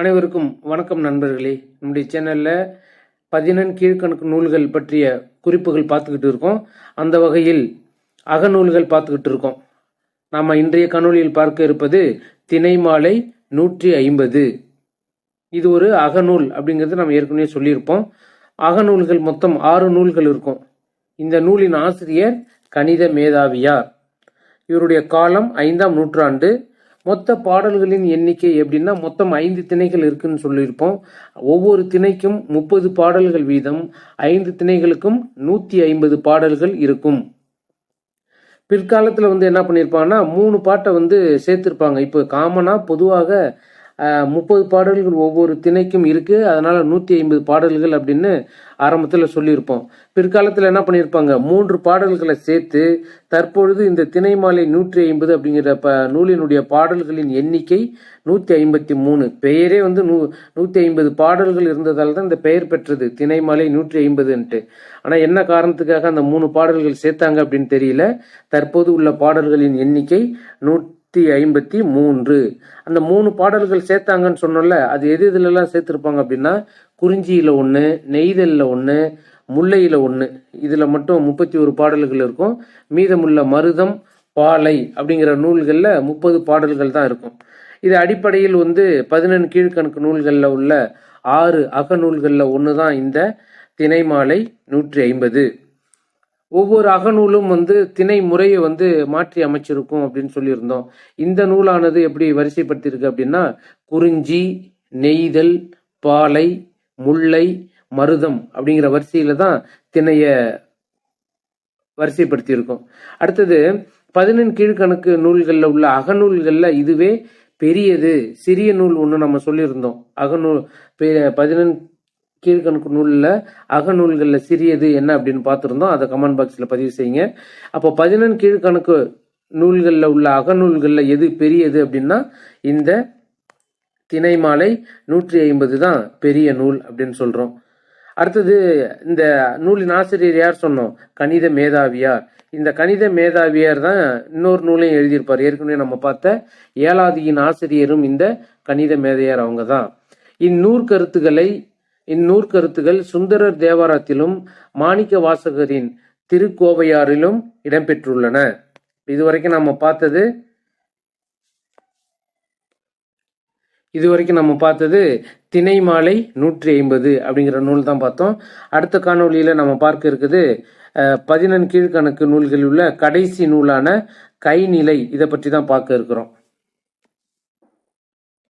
அனைவருக்கும் வணக்கம் நண்பர்களே. நம்முடைய சேனலில் பதினெண் கீழ்கணக்கு நூல்கள் பற்றிய குறிப்புகள் பார்த்துக்கிட்டு இருக்கோம். அந்த வகையில் அகநூல்கள் பார்த்துக்கிட்டு இருக்கோம். நாம் இன்றைய கணொலியில் பார்க்க இருப்பது திணைமாலை நூற்றி ஐம்பது. இது ஒரு அகநூல் அப்படிங்கிறது நம்ம ஏற்கனவே சொல்லியிருப்போம். அகநூல்கள் மொத்தம் ஆறு நூல்கள் இருக்கும். இந்த நூலின் ஆசிரியர் கணித மேதாவியார். இவருடைய காலம் ஐந்தாம் நூற்றாண்டு. மொத்த பாடல்களின் எண்ணிக்கை எப்படின்னா மொத்தம் ஐந்து திணைகள் இருக்குன்னு சொல்லியிருப்போம். ஒவ்வொரு திணைக்கும் முப்பது பாடல்கள் வீதம். ஐந்து திணைகளுக்கும் நூத்தி ஐம்பது பாடல்கள் இருக்கும். பிற்காலத்தில் வந்து என்ன பண்ணியிருப்பாங்கன்னா மூணு பாட்டை வந்து சேர்த்துருப்பாங்க. இப்போ காமனாக பொதுவாக முப்பது பாடல்கள் ஒவ்வொரு திணைக்கும் இருக்குது அதனால் நூற்றி ஐம்பது பாடல்கள் அப்படின்னு ஆரம்பத்தில் சொல்லியிருப்போம். பிற்காலத்தில் என்ன பண்ணியிருப்பாங்க? மூன்று பாடல்களை சேர்த்து தற்பொழுது இந்த திணை மாலை நூற்றி ஐம்பது அப்படிங்கிற ப நூலினுடைய பாடல்களின் எண்ணிக்கை நூற்றி ஐம்பத்தி மூணு. பெயரே வந்து நூ நூற்றி ஐம்பது பாடல்கள் இருந்ததால் தான் இந்த பெயர் பெற்றது. திணை மாலை நூற்றி ஐம்பதுன்ட்டு. ஆனால் என்ன காரணத்துக்காக அந்த மூணு பாடல்கள் சேர்த்தாங்க அப்படின்னு தெரியல. தற்போது உள்ள பாடல்களின் எண்ணிக்கை நூற்றி ஐம்பத்தி மூன்று. அந்த மூணு பாடல்கள் சேர்த்தாங்கன்னு சொன்னோம்ல அது எது இதுலலாம் சேர்த்துருப்பாங்க அப்படின்னா குறிஞ்சியில் ஒன்று நெய்தலில் ஒன்று முல்லையில் ஒன்று இதில் மட்டும் முப்பத்தி ஒரு பாடல்கள் இருக்கும். மீதமுள்ள மருதம் பாலை அப்படிங்கிற நூல்களில் முப்பது பாடல்கள் தான் இருக்கும். இது அடிப்படையில் வந்து பதினெண் கீழ்கணக்கு நூல்களில் உள்ள ஆறு அகநூல்களில் ஒன்று தான் இந்த தினைமாலை நூற்றி ஐம்பது. ஒவ்வொரு அகநூலும் வந்து திணை முறையை வந்து மாற்றி அமைச்சிருக்கும் அப்படின்னு சொல்லியிருந்தோம். இந்த நூலானது எப்படி வரிசைப்படுத்தியிருக்கு அப்படின்னா குறிஞ்சி நெய்தல் பாலை முல்லை மருதம் அப்படிங்கிற வரிசையில தான் திணைய வரிசைப்படுத்தியிருக்கோம். அடுத்தது பதினெண் கீழ்கணக்கு நூல்களில் உள்ள அகநூல்களில் இதுவே பெரியது சிறிய நூல் ஒன்று நம்ம சொல்லியிருந்தோம். அகநூல் பதினெண் கீழ்கணக்கு நூலில் அகநூல்களில் சிறியது என்ன அப்படின்னு பார்த்துருந்தோம். அதை கமெண்ட் பாக்ஸில் பதிவு செய்யுங்க. அப்போ பதினெண் கீழ்கணக்கு நூல்களில் உள்ள அகநூல்களில் எது பெரியது அப்படின்னா இந்த திணைமாலை நூற்றி ஐம்பது தான் பெரிய நூல் அப்படின்னு சொல்கிறோம் அடுத்தது இந்த நூலின் ஆசிரியர் யார் சொன்னோம்? கணித மேதாவியார். இந்த கணித மேதாவியார் தான் இன்னொரு நூலையும் எழுதியிருப்பார். ஏற்கனவே நம்ம பார்த்த ஏழாதியின் ஆசிரியரும் இந்த கணித மேதையார் அவங்க தான் இந்நூற்கருத்துக்களை இந்நூற்கருத்துகள் சுந்தரர் தேவாரத்திலும் மாணிக்க வாசகரின் திருக்கோவையாரிலும் இடம்பெற்றுள்ளன. இதுவரைக்கும் நம்ம பார்த்தது இதுவரைக்கும் நம்ம பார்த்தது திணைமாலை நூற்றி ஐம்பது அப்படிங்கிற நூல் தான் பார்த்தோம். அடுத்த காணொலியில் நம்ம பார்க்க இருக்குது பதினெண் கீழ்கணக்கு நூல்களில் உள்ள கடைசி நூலான கைநிலை இதை பற்றி தான் பார்க்க இருக்கிறோம்.